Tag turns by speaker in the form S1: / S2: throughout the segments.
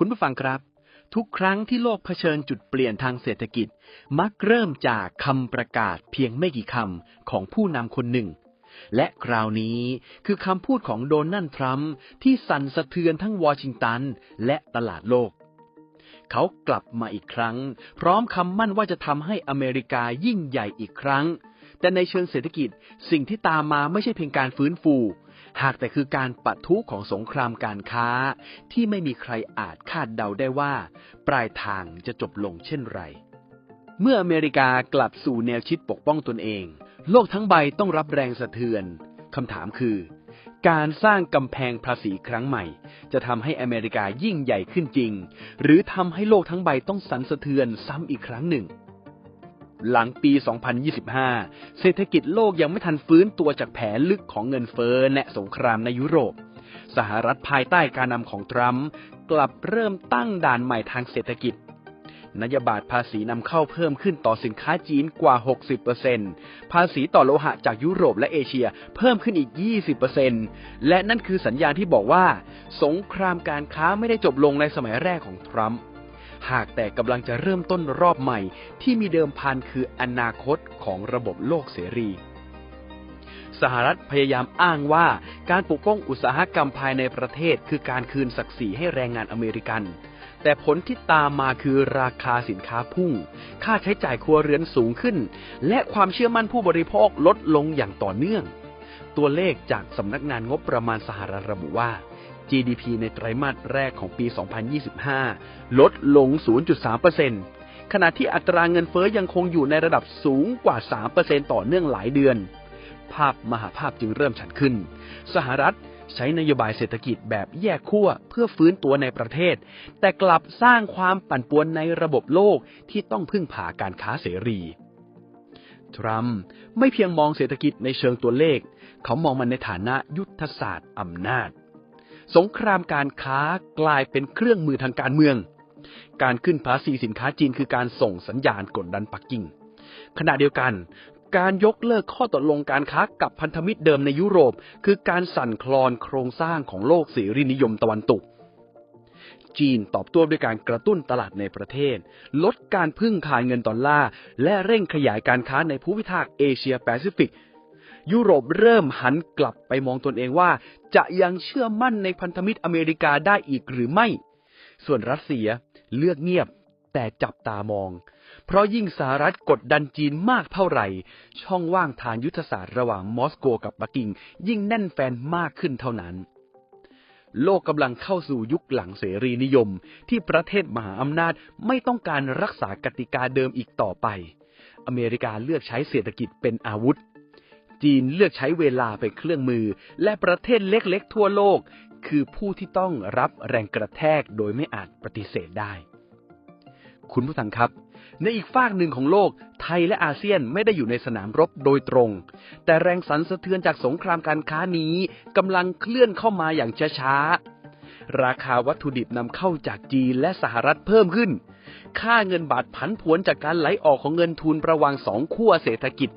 S1: คุณผู้ฟังครับ ทุกครั้งที่โลกเผชิญจุดเปลี่ยนทางเศรษฐกิจ มักเริ่มจากคำประกาศเพียงไม่กี่คำของผู้นำคนหนึ่ง และคราวนี้คือคำพูดของโดนัลด์ทรัมป์ที่สั่นสะเทือนทั้งวอชิงตันและตลาดโลก เขากลับมาอีกครั้ง พร้อมคำมั่นว่าจะทำให้อเมริกายิ่งใหญ่อีกครั้ง แต่ในเชิงเศรษฐกิจสิ่งที่ตามมาไม่ใช่เพียงการฟื้นฟู หากแต่คือการปะทุของสงครามการค้าที่ไม่มีใครอาจคาดเดาได้ว่า ปลายทางจะจบลงเช่นไร เมื่ออเมริกากลับสู่แนวคิดปกป้องตนเอง โลกทั้งใบต้องรับแรงสะเทือนคำถามคือ การสร้างกำแพงภาษีครั้งใหม่ จะทำให้อเมริกายิ่งใหญ่ขึ้นจริง หรือทำให้โลกทั้งใบต้องสั่นสะเทือนซ้ำอีกครั้งหนึ่ง หลังปี 2025 เศรษฐกิจโลกยังไม่ทันฟื้นตัวจากแผลลึกของเงินเฟ้อและสงครามในยุโรป สหรัฐภายใต้การนำของทรัมป์กลับเริ่มตั้งด่านใหม่ทางเศรษฐกิจนโยบายภาษีนำเข้าเพิ่มขึ้นต่อสินค้าจีนกว่า 60%ภาษีต่อโลหะจากยุโรปและเอเชียเพิ่มขึ้นอีก 20%และนั่นคือสัญญาณที่บอกว่า สงครามการค้าไม่ได้จบลงในสมัยแรกของทรัมป์ หากแต่กำลังจะเริ่มต้นรอบใหม่ ที่มีเดิมพันคืออนาคตของระบบโลกเสรีสหรัฐพยายามอ้างว่าการปกป้องอุตสาหกรรมภายในประเทศ คือการคืนศักดิ์ศรีให้แรงงานอเมริกัน แต่ผลที่ตามมาคือราคาสินค้าพุ่ง ค่าใช้จ่ายครัวเรือนสูงขึ้น และความเชื่อมั่นผู้บริโภคลดลงอย่างต่อเนื่อง ตัวเลขจากสำนักงานงบประมาณสหรัฐระบุว่า GDP ในไตรมาสแรกของปี 2025 ลดลง 0.3%ขณะที่อัตราเงินเฟ้อยังคงอยู่ในระดับสูงกว่า 3%ต่อเนื่องหลายเดือน ภาพมหาภาพจึงเริ่มชัดขึ้น สหรัฐใช้นโยบายเศรษฐกิจแบบแยกขั้วเพื่อฟื้นตัวในประเทศ แต่กลับสร้างความปั่นป่วนในระบบโลกที่ต้องพึ่งพาการค้าเสรีทรัมป์ไม่เพียงมองเศรษฐกิจในเชิงตัวเลข เขามองมันในฐานะยุทธศาสตร์อำนาจ สงครามการค้ากลายเป็นเครื่องมือทางการเมือง การขึ้นภาษีสินค้าจีนคือการส่งสัญญาณกดดันปักกิ่ง ขณะเดียวกัน การยกเลิกข้อตกลงการค้ากับพันธมิตรเดิมในยุโรป คือการสั่นคลอนโครงสร้างของโลกเสรีนิยมตะวันตก จีนตอบโต้ด้วยการกระตุ้นตลาดในประเทศ ลดการพึ่งขายเงินดอลลาร์และเร่งขยายการค้าในภูมิภาคเอเชียแปซิฟิก ยุโรปเริ่มหันกลับไปมองตนเองว่า จะยังเชื่อมั่นในพันธมิตรอเมริกาได้อีกหรือไม่ ส่วนรัสเซียเลือกเงียบแต่จับตามอง เพราะยิ่งสหรัฐกดดันจีนมากเท่าไหร่ ช่องว่างทางยุทธศาสตร์ระหว่างมอสโกกับปักกิ่ง ยิ่งแน่นแฟนมากขึ้นเท่านั้น โลกกำลังเข้าสู่ยุคหลังเสรีนิยม ที่ประเทศมหาอำนาจไม่ต้องการรักษากติกาเดิมอีกต่อไป อเมริกาเลือกใช้เศรษฐกิจเป็นอาวุธ จีนเลือกใช้เวลาเป็นเครื่องมือ และประเทศเล็กๆทั่วโลก คือผู้ที่ต้องรับแรงกระแทกโดยไม่อาจปฏิเสธได้ คุณผู้ฟังครับในอีกฝากหนึ่งของโลก ไทยและอาเซียนไม่ได้อยู่ในสนามรบโดยตรง แต่แรงสั่นสะเทือนจากสงครามการค้านี้กำลังเคลื่อนเข้ามาอย่างช้าๆ ราคาวัตถุดิบนำเข้าจากจีนและสหรัฐเพิ่มขึ้น ค่าเงินบาทผันผวนจากการไหลออกของเงินทุนระหว่างสองขั้วเศรษฐกิจ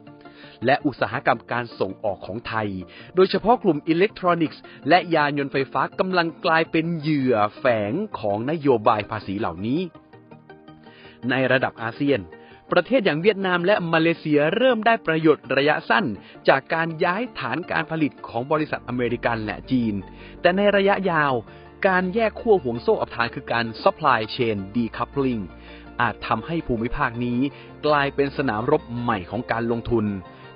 S1: และอุตสาหกรรมการส่งออกของไทย โดยเฉพาะกลุ่มอิเล็กทรอนิกส์และยานยนต์ไฟฟ้ากำลังกลายเป็นเหยื่อแฝงของนโยบายภาษีเหล่านี้ ในระดับอาเซียน ประเทศอย่างเวียดนามและมาเลเซียเริ่มได้ประโยชน์ระยะสั้น จากการย้ายฐานการผลิตของบริษัทอเมริกันและจีน แต่ในระยะยาวการแยกขั้วห่วงโซ่อับทานคือการ supply chain decoupling อาจทำให้ภูมิภาคนี้กลายเป็นสนามรบใหม่ของการลงทุน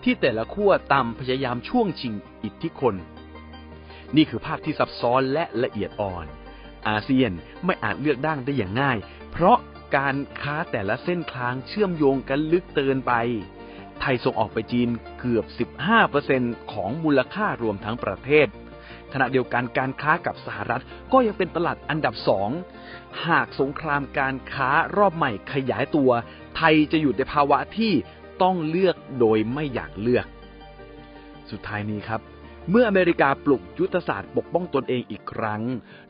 S1: ที่แต่ละขั้วตามพยายามช่วงชิงอิทธิพลนี่คือภาพที่ซับซ้อนและละเอียดอ่อน อาเซียนไม่อาจเลือกด้างได้อย่างง่าย เพราะการค้าแต่ละเส้นคลางเชื่อมโยงกันลึกเกินไป ไทยส่งออกไปจีนเกือบ 15%ของมูลค่ารวมทั้งประเทศ ขณะเดียวกันการค้ากับสหรัฐก็ยังเป็นตลาดอันดับสอง หากสงครามการค้ารอบใหม่ขยายตัว ไทยจะอยู่ในภาวะที่ ต้องเลือกโดยไม่อยากเลือก สุดท้ายนี้ครับ เมื่ออเมริกาปลุกยุทธศาสตร์ปกป้องตนเองอีกครั้ง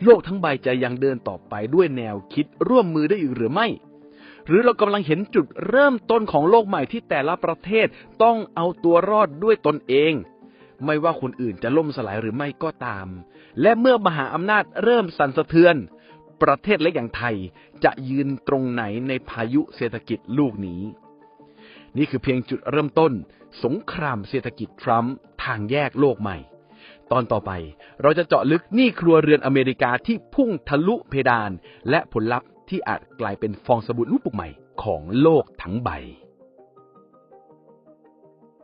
S1: โลกทั้งใบจะยังเดินต่อไปด้วยแนวคิดร่วมมือได้อีกหรือไม่ หรือเรากำลังเห็นจุดเริ่มต้นของโลกใหม่ที่แต่ละประเทศต้องเอาตัวรอดด้วยตนเองไม่ว่าคนอื่นจะล่มสลายหรือไม่ก็ตาม และเมื่อมหาอำนาจเริ่มสั่นสะเทือน ประเทศเล็กอย่างไทยจะยืนตรงไหนในพายุเศรษฐกิจลูกนี้ นี่คือเพียงจุดเริ่มต้น สงครามเศรษฐกิจทรัมป์ทางแยกโลกใหม่ ตอนต่อไปเราจะเจาะลึกหนี้ครัวเรือนอเมริกาที่พุ่งทะลุเพดาน และผลลัพธ์ที่อาจกลายเป็นฟองสบู่ลูกปุกใหม่ของโลกทั้งใบ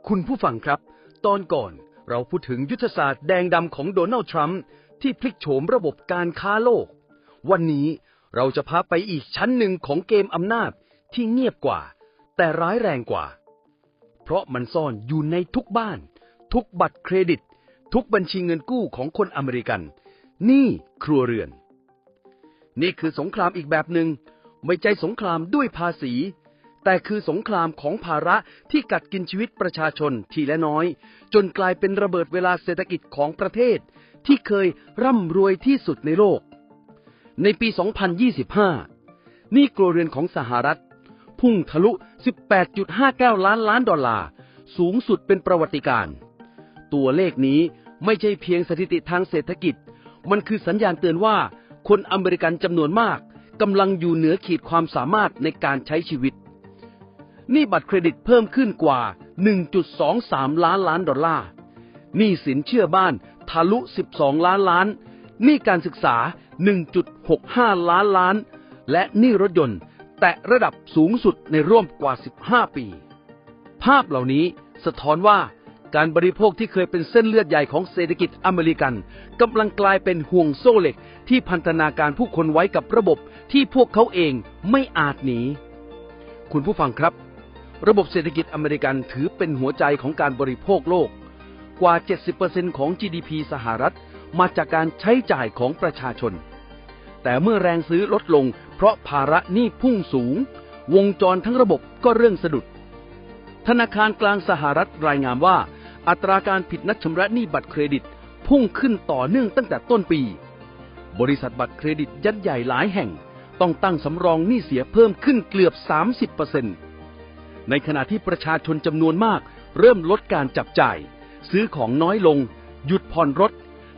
S2: คุณผู้ฟังครับ ตอนก่อนเราพูดถึงยุทธศาสตร์แดงดำของโดนัลด์ทรัมป์ที่พลิกโฉมระบบการค้าโลก วันนี้เราจะพาไปอีกชั้นหนึ่งของเกมอำนาจที่เงียบกว่า แต่ร้ายแรงกว่า เพราะมันซ่อนอยู่ในทุกบ้าน ทุกบัตรเครดิต ทุกบัญชีเงินกู้ของคนอเมริกัน นี่ครัวเรือน นี่คือสงครามอีกแบบหนึ่งไม่ใช่สงครามด้วยภาษี แต่คือสงครามของภาระที่กัดกินชีวิตประชาชนทีละน้อย จนกลายเป็นระเบิดเวลาเศรษฐกิจของประเทศ ที่เคยร่ำรวยที่สุดในโลก ในปี 2025 นี่ครัวเรือนของสหรัฐ พุ่งทะลุ 18.59 ล้านล้านดอลลาร์ สูงสุดเป็นประวัติการ ตัวเลขนี้ไม่ใช่เพียงสถิติทางเศรษฐกิจ มันคือสัญญาณเตือนว่า คนอเมริกันจำนวนมากกำลังอยู่เหนือขีดความสามารถในการใช้ชีวิต นี้บัตรเครดิตเพิ่มขึ้นกว่า 1.23 ล้านล้านดอลลาร์นี้สินเชื่อบ้านทะลุ 12 ล้านล้าน นี้การศึกษา 1.65 ล้านล้าน และนี้รถยนต์ แตะระดับสูงสุดในร่วมกว่า 15 ปี ภาพเหล่านี้สะท้อนว่าการบริโภคที่เคยเป็นเส้นเลือดใหญ่ของเศรษฐกิจอเมริกันกำลังกลายเป็นห่วงโซ่เหล็กที่พันธนาการผู้คนไว้กับระบบที่พวกเขาเองไม่อาจหนี คุณผู้ฟังครับ ระบบเศรษฐกิจอเมริกันถือเป็นหัวใจของการบริโภคโลก กว่า 70%ของ GDP สหรัฐ มาจากการใช้จ่ายของประชาชน แต่เมื่อแรงซื้อลดลง เพราะภาระหนี้พุ่งสูง วงจรทั้งระบบก็เรื่องสะดุด ธนาคารกลางสหรัฐรายงานว่า อัตราการผิดนัดชำระหนี้บัตรเครดิต พุ่งขึ้นต่อเนื่องตั้งแต่ต้นปี บริษัทบัตรเครดิตยัดใหญ่หลายแห่ง ต้องตั้งสำรองหนี้เสียเพิ่มขึ้นเกือบ 30%ในขณะที่ประชาชนจำนวนมาก เริ่มลดการจับจ่าย ซื้อของน้อยลง หยุดผ่อนรถ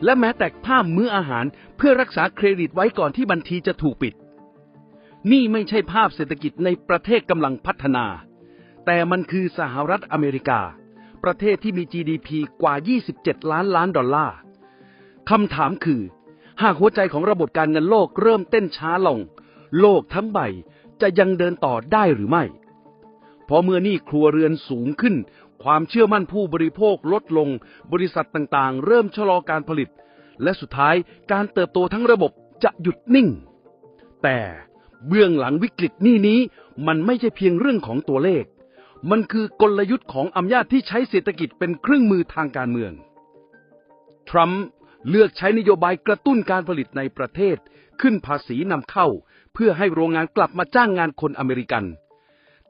S2: และแม้แต่ผ้ามื้ออาหารเพื่อรักษาเครดิตไว้ก่อนที่บัญชีจะถูกปิด นี่ไม่ใช่ภาพเศรษฐกิจในประเทศกำลังพัฒนา แต่มันคือสหรัฐอเมริกา ประเทศที่มี GDP กว่า 27 ล้านล้านดอลลาร์คำถามคือ หากหัวใจของระบบการเงินโลกเริ่มเต้นช้าลง โลกทั้งใบจะยังเดินต่อได้หรือไม่เพราะเมื่อนี้ครัวเรือนสูงขึ้น ความเชื่อมั่นผู้บริโภคลดลง บริษัทต่างๆ เริ่มชะลอการผลิต และสุดท้ายการเติบโตทั้งระบบจะหยุดนิ่ง แต่ เบื้องหลังวิกฤตนี้นี้ มันไม่ใช่เพียงเรื่องของตัวเลข มันคือกลยุทธ์ของอำนาจที่ใช้เศรษฐกิจเป็นเครื่องมือทางการเมือง ทรัมป์เลือกใช้นโยบายกระตุ้นการผลิตในประเทศ ขึ้นภาษีนำเข้า เพื่อให้โรงงานกลับมาจ้างงานคนอเมริกัน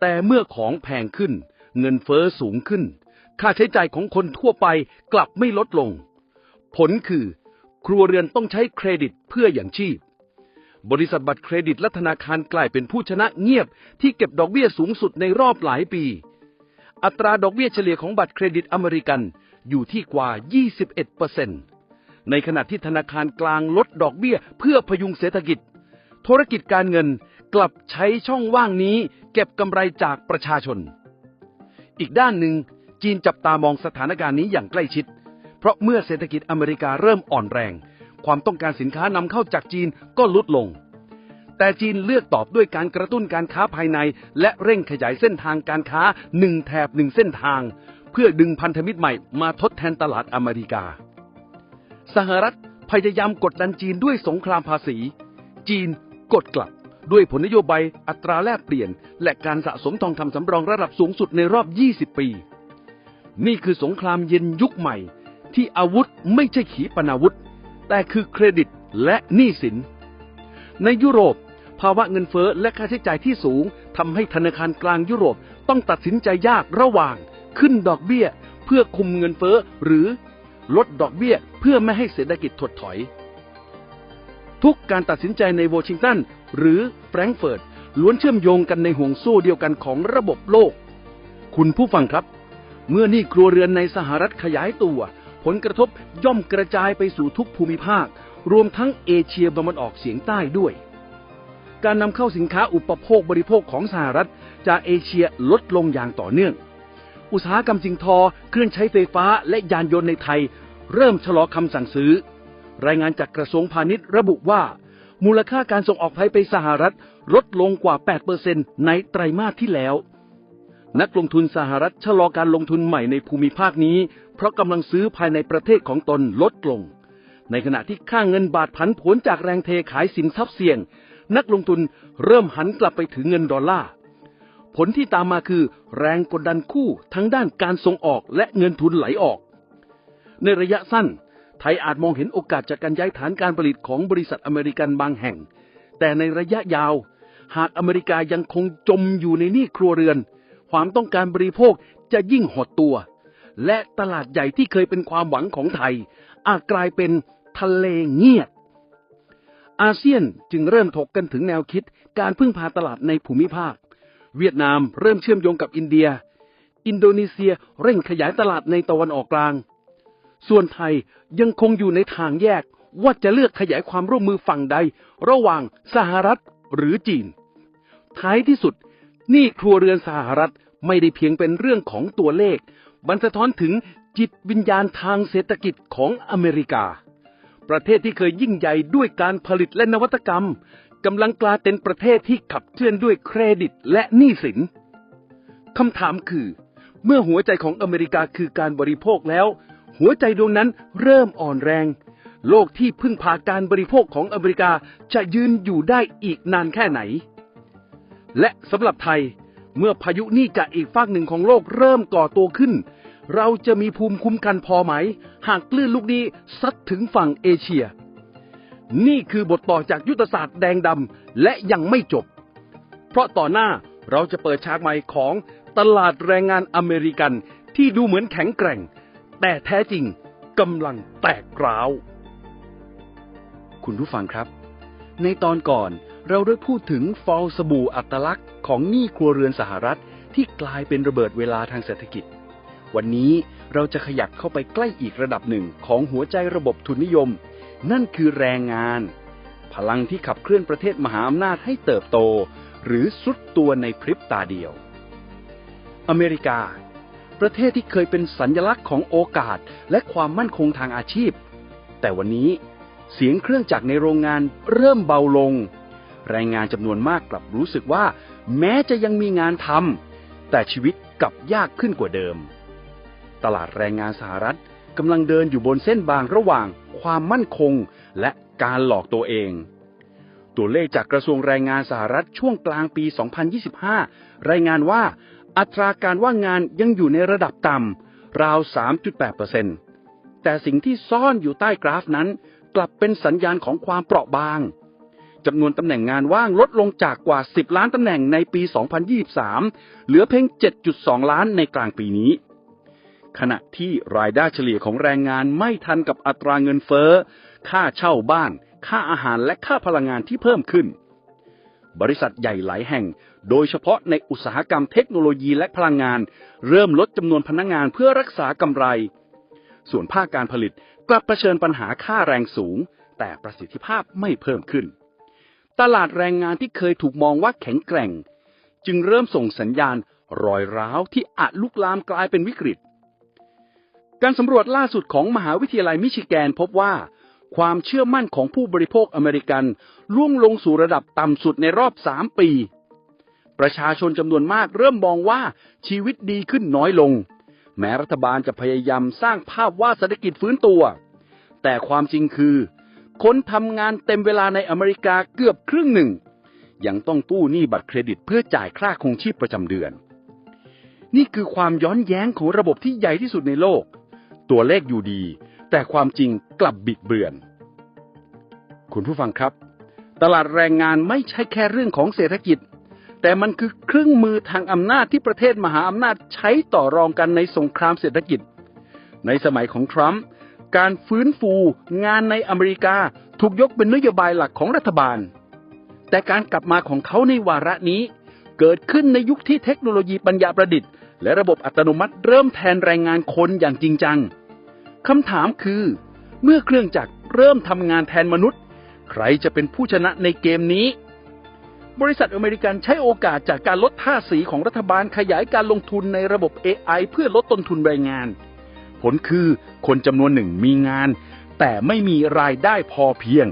S2: แต่เมื่อของแพงขึ้น เงินเฟอ้อสูงขึ้น ค่าใช้จ่ายของคนทั่วไปกลับไม่ลดลง ผลคือ ครัวเรือนต้องใช้เครดิตเพื่ออย่างชีพ บริษัทบัตรเครดิตและธนาคารกลายเป็นผู้ชนะเงียบที่เก็บดอกเบี้ยสูงสุดในรอบหลายปี อัตราดอกเบี้ยเฉลี่ยของบัตรเครดิตอเมริกันอยู่ที่กว่า 21%ในขณะที่ธนาคารกลางลดดอกเบี้ยเพื่อพยุงเศรษฐกิจ ธุรกิจการเงินกลับใช้ช่องว่างนี้เก็บกำไรจากประชาชน อีกด้านหนึ่งจีนจับตามองสถานการณ์นี้อย่างใกล้ชิด เพราะเมื่อเศรษฐกิจอเมริกาเริ่มอ่อนแรง ความต้องการสินค้านำเข้าจากจีนก็ลดลง แต่จีนเลือกตอบด้วยการกระตุ้นการค้าภายใน และเร่งขยายเส้นทางการค้าหนึ่งแถบหนึ่งเส้นทาง เพื่อดึงพันธมิตรใหม่มาทดแทนตลาดอเมริกา สหรัฐพยายามกดดันจีนด้วยสงครามภาษี จีนกดกลับด้วยผลนโยบายอัตราแลกเปลี่ยน และการสะสมทองคำสำรองระดับสูงสุดในรอบ 20 ปี นี่คือสงครามเย็นยุคใหม่ ที่อาวุธไม่ใช่ขีปนาวุธ แต่คือเครดิตและหนี้สิน ในยุโรป ภาวะเงินเฟ้อและค่าใช้จ่ายที่สูงทำให้ธนาคารกลางยุโรปต้องตัดสินใจยากระหว่าง ขึ้นดอกเบี้ยเพื่อคุมเงินเฟ้อหรือลดดอกเบี้ยเพื่อไม่ให้เศรษฐกิจถดถอย ทุกการตัดสินใจในวอชิงตันหรือแฟรงก์เฟิร์ตล้วนเชื่อมโยงกันในห่วงโซ่เดียวกันของระบบโลก คุณผู้ฟังครับ เมื่อนี่ครัวเรือนในสหรัฐขยายตัว ผลกระทบย่อมกระจายไปสู่ทุกภูมิภาค รวมทั้งเอเชียตะวันออกเฉียงใต้ด้วย การนำเข้าสินค้าอุปโภคบริโภคของสหรัฐ จากเอเชียลดลงอย่างต่อเนื่อง อุตสาหกรรมสิงทอ เครื่องใช้ไฟฟ้าและยานยนต์ในไทย เริ่มชะลอคำสั่งซื้อ รายงานจากกระทรวงพาณิชย์ระบุว่า มูลค่าการส่งออกไทยไปสหรัฐลดลงกว่า 8%ในไตรมาสที่แล้ว นักลงทุนสหรัฐชะลอการลงทุนใหม่ในภูมิภาคนี้ เพราะกำลังซื้อภายในประเทศของตนลดลง ในขณะที่ค่างเงินบาทผันผวนจากแรงเทขายสินทรัพย์เสี่ยง นักลงทุนเริ่มหันกลับไปถือเงินดอลลาร์ผลที่ตามมาคือแรงกดดันคู่ทั้งด้านการส่งออกและเงินทุนไหลออก ในระยะสั้น ไทยอาจมองเห็นโอกาสจากการย้ายฐานการผลิตของบริษัทอเมริกันบางแห่ง แต่ในระยะยาว หากอเมริกายังคงจมอยู่ในหนี้ครัวเรือน ความต้องการบริโภคจะยิ่งหดตัว และตลาดใหญ่ที่เคยเป็นความหวังของไทย อาจกลายเป็น ทะเลเงียบ อาเซียนจึงเริ่มถกกันถึงแนวคิดการพึ่งพาตลาดในภูมิภาค เวียดนามเริ่มเชื่อมโยงกับอินเดีย อินโดนีเซียเร่งขยายตลาดในตะวันออกกลาง ส่วนไทยยังคงอยู่ในทางแยกว่าจะเลือกขยายความร่วมมือฝั่งใด ระหว่างสหรัฐหรือจีน ท้ายที่สุดหนี่ครัวเรือนสหรัฐไม่ได้เพียงเป็นเรื่องของตัวเลข บันสะท้อนถึงจิตวิญญาณทางเศรษฐกิจของอเมริกา ประเทศที่เคยยิ่งใหญ่ด้วยการผลิตและนวัตกรรมกำลังกลายเป็นประเทศที่ขับเคลื่อนด้วยเครดิตและหนี้สินคำถามคือ เมื่อหัวใจของอเมริกาคือการบริโภคแล้ว หัวใจดวงนั้นเริ่มอ่อนแรง โลกที่พึ่งพาการบริโภคของอเมริกาจะยืนอยู่ได้อีกนานแค่ไหน และสำหรับไทย เมื่อพายุหนี้จากอีกฝากหนึ่งของโลกเริ่มก่อตัวขึ้น เราจะมีภูมิคุ้มกันพอไหม หากคลื่นลูกนี้ซัดถึงฝั่งเอเชีย นี่คือบทต่อจากยุทธศาสตร์แดงดำและยังไม่จบ เพราะต่อหน้าเราจะเปิดฉากใหม่ของตลาดแรงงานอเมริกันที่ดูเหมือนแข็งแกร่ง แต่แท้จริงกำลังแตกร้าว คุณผู้ฟังครับ ในตอนก่อนเราได้พูดถึงฟองสบู่อัตลักษณ์ของหนี้ครัวเรือนสหรัฐที่กลายเป็นระเบิดเวลาทางเศรษฐกิจ วันนี้เราจะขยับเข้าไปใกล้อีกระดับหนึ่งของหัวใจระบบทุนนิยม นั่นคือแรงงาน พลังที่ขับเคลื่อนประเทศมหาอำนาจให้เติบโต หรือสุดตัวในพริบตาเดียว อเมริกา ประเทศที่เคยเป็นสัญญลักษณ์ของโอกาสและความมั่นคงทางอาชีพ แต่วันนี้เสียงเครื่องจักรในโรงงานเริ่มเบาลง แรงงานจำนวนมากกลับรู้สึกว่า แม้จะยังมีงานทำแต่ชีวิตกลับยากขึ้นกว่าเดิม ตลาดแรงงานสหรัฐกำลังเดินอยู่บนเส้นบางระหว่างความมั่นคงและการหลอกตัวเอง ตัวเลขจากกระทรวงแรงงานสหรัฐช่วงกลางปี 2025 รายงานว่า อัตราการว่างงานยังอยู่ในระดับต่ำราว 3.8%แต่สิ่งที่ซ่อนอยู่ใต้กราฟนั้น กลับเป็นสัญญาณของความเปราะบางจำนวนตำแหน่งงานว่างลดลงจากกว่า 10 ล้านตำแหน่งในปี 2023 เหลือเพียง 7.2 ล้านในกลางปีนี้ ขณะที่รายได้เฉลี่ยของแรงงานไม่ทันกับอัตราเงินเฟ้อ ค่าเช่าบ้าน ค่าอาหารและค่าพลังงานที่เพิ่มขึ้น บริษัทใหญ่หลายแห่ง โดยเฉพาะในอุตสาหกรรมเทคโนโลยีและพลังงาน เริ่มลดจำนวนพนักงงานเพื่อรักษากำไร ส่วนภาคการผลิตกลับเผชิญปัญหาค่าแรงสูง แต่ประสิทธิภาพไม่เพิ่มขึ้น ตลาดแรงงานที่เคยถูกมองว่าแข็งแกร่ง จึงเริ่มส่งสัญญาณรอยร้าวที่อาจลุกลามกลายเป็นวิกฤต การสำรวจล่าสุดของมหาวิทยาลัยมิชิแกนพบว่า ความเชื่อมั่นของผู้บริโภคอเมริกันร่วงลงสู่ระดับต่ำสุดในรอบสามปี ประชาชนจำนวนมากเริ่มมองว่าชีวิตดีขึ้นน้อยลง แม้รัฐบาลจะพยายามสร้างภาพว่าเศรษฐกิจฟื้นตัว แต่ความจริงคือ คนทำงานเต็มเวลาในอเมริกาเกือบครึ่งหนึ่ง ยังต้องตู้หนี้บัตรเครดิตเพื่อจ่ายค่าคงชีพประจำเดือน นี่คือความย้อนแย้งของระบบที่ใหญ่ที่สุดในโลก ตัวเลขอยู่ดี แต่ความจริงกลับบิดเบือน คุณผู้ฟังครับ ตลาดแรงงานไม่ใช่แค่เรื่องของเศรษฐกิจ แต่มันคือเครื่องมือทางอำนาจที่ประเทศมหาอำนาจใช้ต่อรองกันในสงครามเศรษฐกิจ ในสมัยของทรัมป์การฟื้นฟูงานในอเมริกาถูกยกเป็นนโยบายหลักของรัฐบาล แต่การกลับมาของเขาในวาระนี้ เกิดขึ้นในยุคที่เทคโนโลยีปัญญาประดิษฐ์ และระบบอัตโนมัติเริ่มแทนแรงงานคนอย่างจริงจังคำถามคือ เมื่อเครื่องจักรเริ่มทำงานแทนมนุษย์ ใครจะเป็นผู้ชนะในเกมนี้
S3: บริษัทอเมริกันใช้โอกาสจากการลดท่าสีของรัฐบาลขยายการลงทุนในระบบ AI เพื่อลดต้นทุนแรงงาน ผลคือคนจำนวนหนึ่งมีงาน แต่ไม่มีรายได้พอเพียง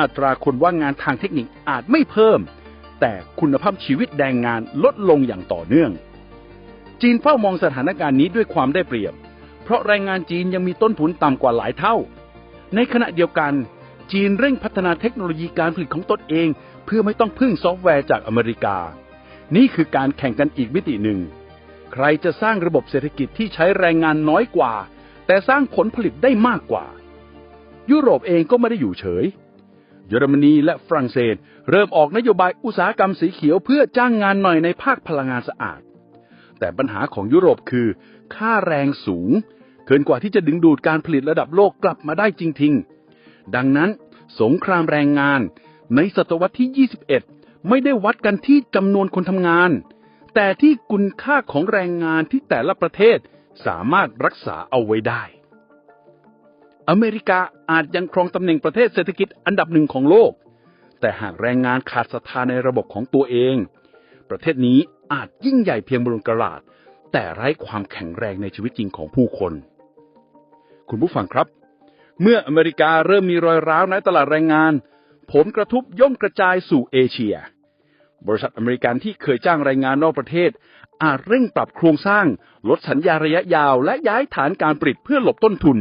S3: อัตราคนว่างงานทางเทคนิคอาจไม่เพิ่ม แต่คุณภาพชีวิตแรงงานลดลงอย่างต่อเนื่อง จีนเฝ้ามองสถานการณ์นี้ด้วยความได้เปรียบ เพราะแรงงานจีนยังมีต้นทุนต่ำกว่าหลายเท่า ในขณะเดียวกัน จีนเร่งพัฒนาเทคโนโลยีการผลิตของตนเอง เพื่อไม่ต้องพึ่งซอฟต์แวร์จากอเมริกา นี่คือการแข่งกันอีกมิติหนึ่ง ใครจะสร้างระบบเศรษฐกิจที่ใช้แรงงานน้อยกว่า แต่สร้างผลผลิตได้มากกว่า ยุโรปเองก็ไม่ได้อยู่เฉย เยอรมนีและฝรั่งเศส เริ่มออกนโยบายอุตสาหกรรมสีเขียวเพื่อจ้างงานหน่อยในภาคพลังงานสะอาด แต่ปัญหาของยุโรปคือ ค่าแรงสูง เกินกว่าที่จะดึงดูดการผลิตระดับโลกกลับมาได้จริง ๆ ดังนั้น สงครามแรงงาน ในศตวรรษที่ 21 ไม่ได้วัดกันที่จำนวนคนทำงาน แต่ที่คุณค่าของแรงงานที่แต่ละประเทศสามารถรักษาเอาไว้ได้ อเมริกาอาจยังครองตำแหน่งประเทศเศรษฐกิจอันดับหนึ่งของโลก แต่หากแรงงานขาดศรัทธาในระบบของตัวเอง ประเทศนี้ อาจยิ่งใหญ่เพียงบนกระดาษแต่ไร้ความแข็งแรงในชีวิตจริงของผู้คน คุณผู้ฟังครับ เมื่ออเมริกาเริ่มมีรอยร้าวในตลาดแรงงาน ผลกระทบย่อมกระจายสู่เอเชีย บริษัทอเมริกันที่เคยจ้างแรงงานนอกประเทศ อาจเร่งปรับโครงสร้าง ลดสัญญาระยะยาว และย้ายฐานการผลิตเพื่อหลบต้นทุน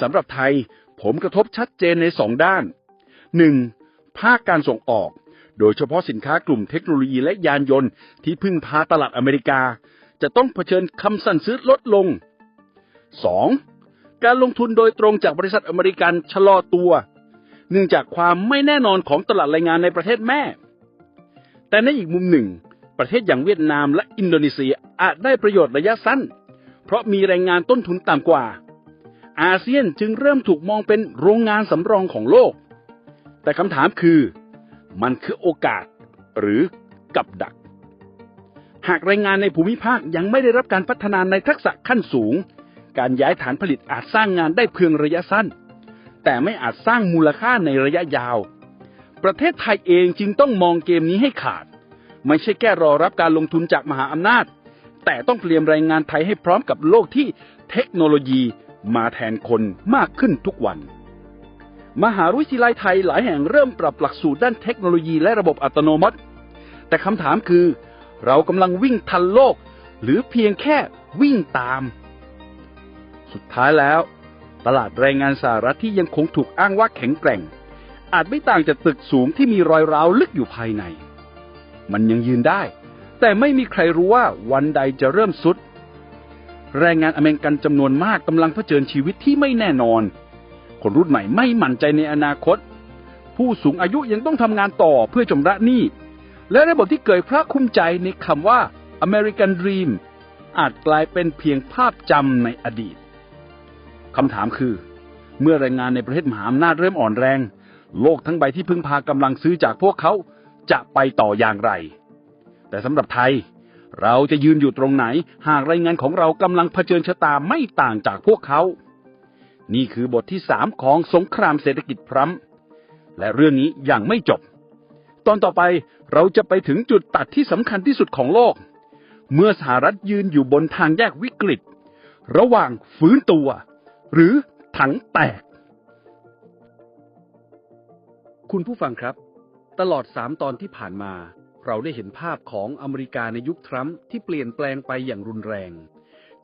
S3: สำหรับไทย ผมกระทบชัดเจนในสองด้าน 1. ภาคการส่งออก โดยเฉพาะสินค้ากลุ่มเทคโนโลยีและยานยนต์ที่พึ่งพาตลาดอเมริกา จะต้องเผชิญคำสั่งซื้อลดลง 2. การลงทุนโดยตรงจากบริษัทอเมริกันชะลอตัว เนื่องจากความไม่แน่นอนของตลาดแรงงานในประเทศแม่ แต่ในอีกมุมหนึ่ง ประเทศอย่างเวียดนามและอินโดนีเซียอาจได้ประโยชน์ระยะสั้น เพราะมีแรงงานต้นทุนต่ำกว่า อาเซียนจึงเริ่มถูกมองเป็นโรงงานสำรองของโลก แต่คำถามคือ มันคือโอกาสหรือกับดัก หากแรงงานในภูมิภาคยังไม่ได้รับการพัฒนาในทักษะขั้นสูง การย้ายฐานผลิตอาจสร้างงานได้เพียงระยะสั้น แต่ไม่อาจสร้างมูลค่าในระยะยาว ประเทศไทยเองจึงต้องมองเกมนี้ให้ขาด ไม่ใช่แค่รอรับการลงทุนจากมหาอำนาจ แต่ต้องเตรียมแรงงานไทยให้พร้อมกับโลกที่เทคโนโลยีมาแทนคนมากขึ้นทุกวัน มหาวิทยาลัยไทยหลายแห่งเริ่มปรับหลักสูตรด้านเทคโนโลยีและระบบอัตโนมัติ แต่คำถามคือ เรากำลังวิ่งทันโลก หรือเพียงแค่วิ่งตาม สุดท้ายแล้ว ตลาดแรงงานสหรัฐที่ยังคงถูกอ้างว่าแข็งแกร่ง อาจไม่ต่างจากตึกสูงที่มีรอยร้าวลึกอยู่ภายใน มันยังยืนได้ แต่ไม่มีใครรู้ว่าวันใดจะเริ่มสุด แรงงานอเมริกันจำนวนมากกำลังเผชิญชีวิตที่ไม่แน่นอน คนรุ่นใหม่ไม่มั่นใจในอนาคต ผู้สูงอายุยังต้องทำงานต่อเพื่อชำระหนี้ และระบบที่เกิดพระคุ้มใจในคำว่า American Dream อาจกลายเป็นเพียงภาพจำในอดีตคำถามคือ เมื่อแรงงานในประเทศมหาอำนาจเริ่มอ่อนแรง โลกทั้งใบที่พึ่งพากำลังซื้อจากพวกเขาจะไปต่ออย่างไร แต่สำหรับไทย เราจะยืนอยู่ตรงไหน หากรายงานของเรากำลังเผชิญชะตาไม่ต่างจากพวกเขา นี่คือบทที่สามของสงครามเศรษฐกิจพรัมและเรื่องนี้ยังไม่จบ ตอนต่อไปเราจะไปถึงจุดตัดที่สำคัญที่สุดของโลก เมื่อสหรัฐยืนอยู่บนทางแยกวิกฤต ระหว่างฟื้นตัว หรือถังแตก
S2: คุณผู้ฟังครับ ตลอดสามตอนที่ผ่านมา เราได้เห็นภาพของอเมริกาในยุคทรัมป์ที่เปลี่ยนแปลงไปอย่างรุนแรง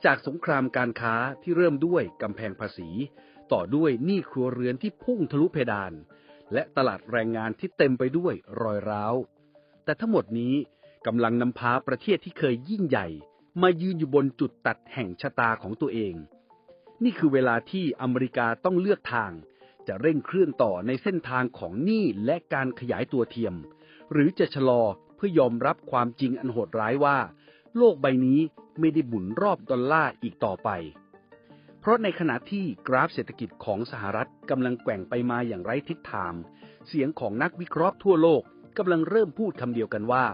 S2: จากสงครามการค้าที่เริ่มด้วยกำแพงภาษี ต่อด้วยหนี้ครัวเรือนที่พุ่งทะลุเพดาน และตลาดแรงงานที่เต็มไปด้วยรอยร้าว แต่ทั้งหมดนี้กำลังนำพาประเทศที่เคยยิ่งใหญ่ มายืนอยู่บนจุดตัดแห่งชะตาของตัวเอง นี่คือเวลาที่อเมริกาต้องเลือกทาง จะเร่งเคลื่อนต่อในเส้นทางของหนี้และการขยายตัวเทียม หรือจะชะลอเพื่อยอมรับความจริงอันโหดร้ายว่า โลกใบนี้ไม่ได้หมุนรอบดอลลาร์อีกต่อไป เพราะในขณะที่กราฟเศรษฐกิจของสหรัฐกำลังแกว่งไปมาอย่างไร้ทิศทาง เสียงของนักวิเคราะห์ทั่วโลกกำลังเริ่มพูดคำเดียวกันว่า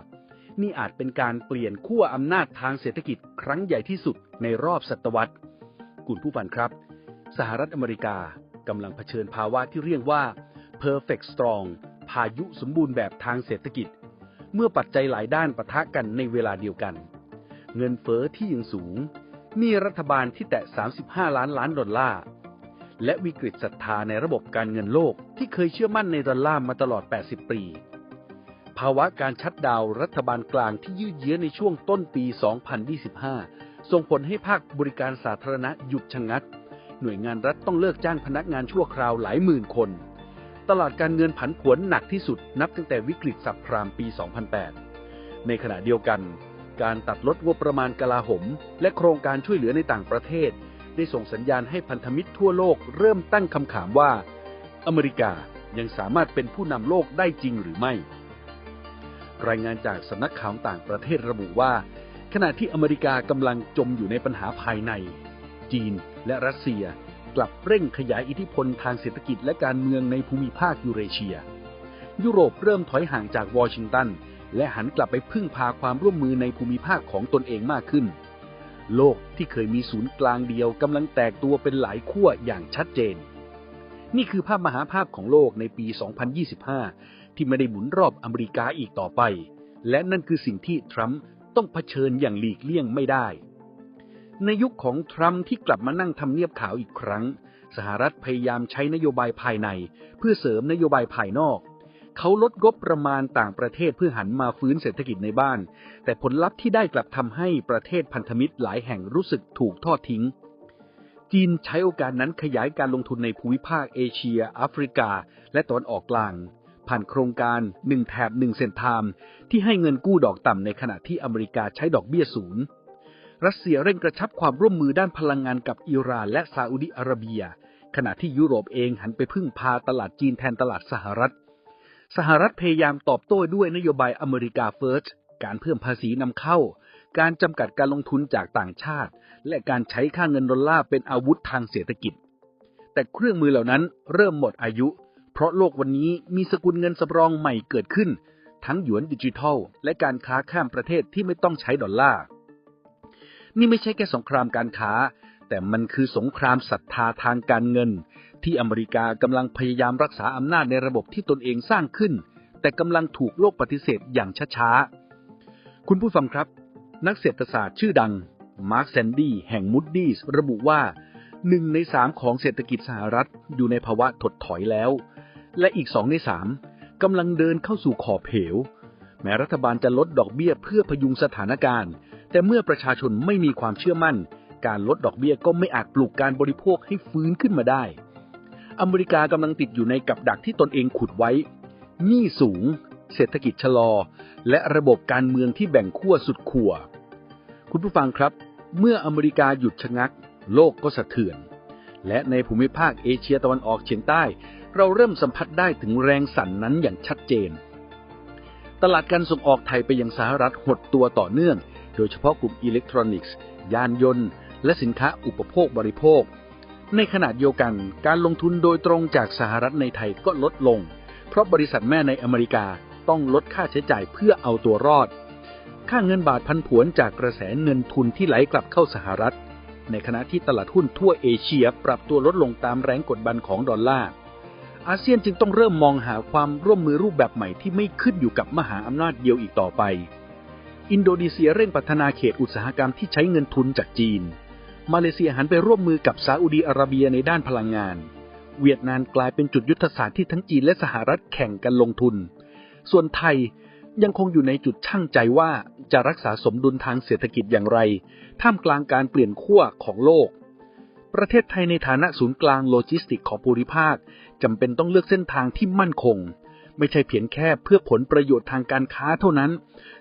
S2: นี่อาจเป็นการเปลี่ยนขั้วอำนาจทางเศรษฐกิจครั้งใหญ่ที่สุดในรอบศตวรรษ คุณผู้ฟังครับ สหรัฐอเมริกากำลังเผชิญภาวะที่เรียกว่า perfect strong
S3: พายุสมบูรณ์แบบทางเศรษฐกิจ เมื่อปัจจัยหลายด้านปะทะกันในเวลาเดียวกัน เงินเฟอ้อที่ยังสูงหนี้รัฐบาลที่แตะ 35 ล้านล้านดอลลาร์ และวิกฤตศรัทธาในระบบการเงินโลกที่เคยเชื่อมั่นในดอลลาร์มาตลอด 80 ปี ภาวะการชัดดาวรัฐบาลกลางที่ยืดเยื้อในช่วงต้นปี 2025 ส่งผลให้ภาคบริการสาธารณะหยุดชะงัก หน่วยงานรัฐต้องเลิกจ้างพนักงานชั่วคราวหลายหมื่นคน ตลาดการเงินผันผวนหนักที่สุดนับตั้งแต่วิกฤตสับพรามปี 2008 ในขณะเดียวกัน การตัดลดงบประมาณกลาโหม และโครงการช่วยเหลือในต่างประเทศ ได้ส่งสัญญาณให้พันธมิตรทั่วโลกเริ่มตั้งคำถามว่า อเมริกายังสามารถเป็นผู้นำโลกได้จริงหรือไม่ รายงานจากสำนักข่าวต่างประเทศระบุว่า ขณะที่อเมริกากำลังจมอยู่ในปัญหาภายใน จีนและรัสเซียกลับเร่งขยายอิทธิพลทางเศรษฐกิจและการเมืองในภูมิภาคยูเรเชีย ยุโรปเริ่มถอยห่างจากวอชิงตัน และหันกลับไปพึ่งพาความร่วมมือในภูมิภาคของตนเองมากขึ้น โลกที่เคยมีศูนย์กลางเดียวกำลังแตกตัวเป็นหลายขั้วอย่างชัดเจน นี่คือภาพมหาภาพของโลกในปี 2025 ที่ไม่ได้หมุนรอบอเมริกาอีกต่อไป และนั่นคือสิ่งที่ทรัมป์ต้องเผชิญอย่างหลีกเลี่ยงไม่ได้ ในยุคของทรัมป์ที่กลับมานั่งทำเนียบขาวอีกครั้ง สหรัฐพยายามใช้นโยบายภายใน เพื่อเสริมนโยบายภายนอก เขาลดงบประมาณต่างประเทศเพื่อหันมาฟื้นเศรษฐกิจในบ้าน แต่ผลลัพธ์ที่ได้กลับทำให้ประเทศพันธมิตรหลายแห่งรู้สึกถูกทอดทิ้ง จีนใช้โอกาสนั้นขยายการลงทุนในภูมิภาคเอเชีย แอฟริกา และตะวันออกกลาง ผ่านโครงการหนึ่งแถบหนึ่งเซนทามที่ให้เงินกู้ดอกต่ำในขณะที่อเมริกาใช้ดอกเบี้ยศูนย์รัสเซียเร่งกระชับความร่วมมือด้านพลังงานกับอิหร่านและซาอุดิอาระเบีย ขณะที่ยุโรปเองหันไปพึ่งพาตลาดจีนแทนตลาดสหรัฐ สหรัฐพยายามตอบโต้ด้วยนโยบายอเมริกาเฟิร์ส การเพิ่มภาษีนำเข้า การจำกัดการลงทุนจากต่างชาติ และการใช้ค่าเงินดอลลาร์เป็นอาวุธทางเศรษฐกิจ แต่เครื่องมือเหล่านั้นเริ่มหมดอายุ เพราะโลกวันนี้มีสกุลเงินสำรองใหม่เกิดขึ้น ทั้งหยวนดิจิทัล และการค้าข้ามประเทศที่ไม่ต้องใช้ดอลลาร์ นี่ไม่ใช่แค่สงครามการค้า แต่มันคือสงครามศรัทธาทางการเงิน ที่อเมริกากำลังพยายามรักษาอำนาจในระบบที่ตนเองสร้างขึ้น แต่กำลังถูกโลกปฏิเสธอย่างช้าๆ คุณผู้ฟังครับ นักเศรษฐศาสตร์ชื่อดัง มาร์คแซนดี้แห่งมูดดี้ระบุว่าหนึ่งในสามของเศรษฐกิจสหรัฐอยู่ในภาวะถดถอยแล้ว และอีกสองในสามกำลังเดินเข้าสู่ขอบเหว แม้รัฐบาลจะลดดอกเบี้ยเพื่อพยุงสถานการณ์ แต่เมื่อประชาชนไม่มีความเชื่อมั่น การลดดอกเบี้ยก็ไม่อาจปลุกการบริโภคให้ฟื้นขึ้นมาได้ อเมริกากำลังติดอยู่ในกับดักที่ตนเองขุดไว้ หนี้สูง เศรษฐกิจชะลอ และระบบการเมืองที่แบ่งขั้วสุดขั้ว คุณผู้ฟังครับ เมื่ออเมริกาหยุดชะงัก โลกก็สะเทือน และในภูมิภาคเอเชียตะวันออกเฉียงใต้ เราเริ่มสัมผัสได้ถึงแรงสั่นนั้นอย่างชัดเจน ตลาดการส่งออกไทยไปยังสหรัฐหดตัวต่อเนื่อง โดยเฉพาะกลุ่มอิเล็กทรอนิกส์ ยานยนต์ และสินค้าอุปโภคบริโภค ในขณะเดียวกันการลงทุนโดยตรงจากสหรัฐในไทยก็ลดลง เพราะบริษัทแม่ในอเมริกาต้องลดค่าใช้จ่ายเพื่อเอาตัวรอด ค่าเงินบาทพันผวนจากกระแสเงินทุนที่ไหลกลับเข้าสหรัฐ ในขณะที่ตลาดหุ้นทั่วเอเชียปรับตัวลดลงตามแรงกดดันของดอลลาร์อาเซียนจึงต้องเริ่มมองหาความร่วมมือรูปแบบใหม่ที่ไม่ขึ้นอยู่กับมหาอำนาจเดียวอีกต่อไป อินโดนีเซียเร่งพัฒนาเขตอุตสาหกรรมที่ใช้เงินทุนจากจีน มาเลเซียหันไปร่วมมือกับซาอุดีอาระเบียในด้านพลังงาน เวียดนามกลายเป็นจุดยุทธศาสตร์ที่ทั้งจีนและสหรัฐแข่งกันลงทุน ส่วนไทยยังคงอยู่ในจุดช่างใจว่าจะรักษาสมดุลทางเศรษฐกิจอย่างไร ท่ามกลางการเปลี่ยนขั้วของโลก ประเทศไทยในฐานะศูนย์กลางโลจิสติกของภูมิภาคจำเป็นต้องเลือกเส้นทางที่มั่นคง ไม่ใช่เพียงแค่เพื่อผลประโยชน์ทางการค้าเท่านั้น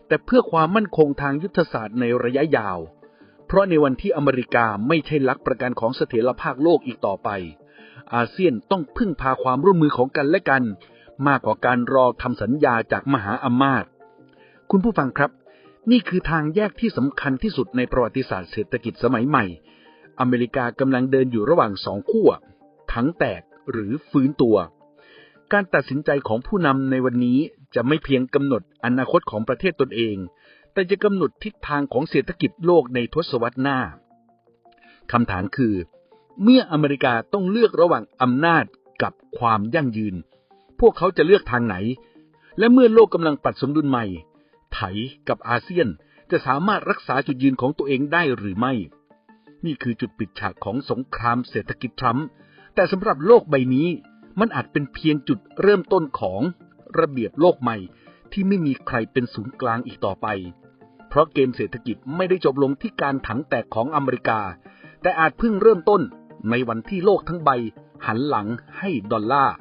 S3: แต่เพื่อความมั่นคงทางยุทธศาสตร์ในระยะยาว เพราะในวันที่อเมริกาไม่ใช่ลักประกันของเสถียรภาพโลกอีกต่อไป อาเซียนต้องพึ่งพาความร่วมมือของกันและกัน มากกว่าการรอทำสัญญาจากมหาอำนาจคุณผู้ฟังครับ นี่คือทางแยกที่สำคัญที่สุดในประวัติศาสตร์เศรษฐกิจสมัยใหม่ อเมริกากำลังเดินอยู่ระหว่างสองขั้วทั้งแตกหรือฟื้นตัว การตัดสินใจของผู้นำในวันนี้จะไม่เพียงกำหนดอนาคตของประเทศตนเอง แต่จะกำหนดทิศทางของเศรษฐกิจโลกในทศวรรษหน้าคำถามคือ เมื่ออเมริกาต้องเลือกระหว่างอำนาจกับความยั่งยืน พวกเขาจะเลือกทางไหน และเมื่อโลกกำลังปรับสมดุลใหม่ไถกับอาเซียนจะสามารถรักษาจุดยืนของตัวเองได้หรือไม่ นี่คือจุดปิดฉากของสงครามเศรษฐกิจทรัมป์แต่สำหรับโลกใบนี้ มันอาจเป็นเพียงจุดเริ่มต้นของระเบียบโลกใหม่ที่ไม่มีใครเป็นศูนย์กลางอีกต่อไป เพราะเกมเศรษฐกิจไม่ได้จบลงที่การถังแตกของอเมริกา แต่อาจเพิ่งเริ่มต้นในวันที่โลกทั้งใบหันหลังให้ดอลลาร์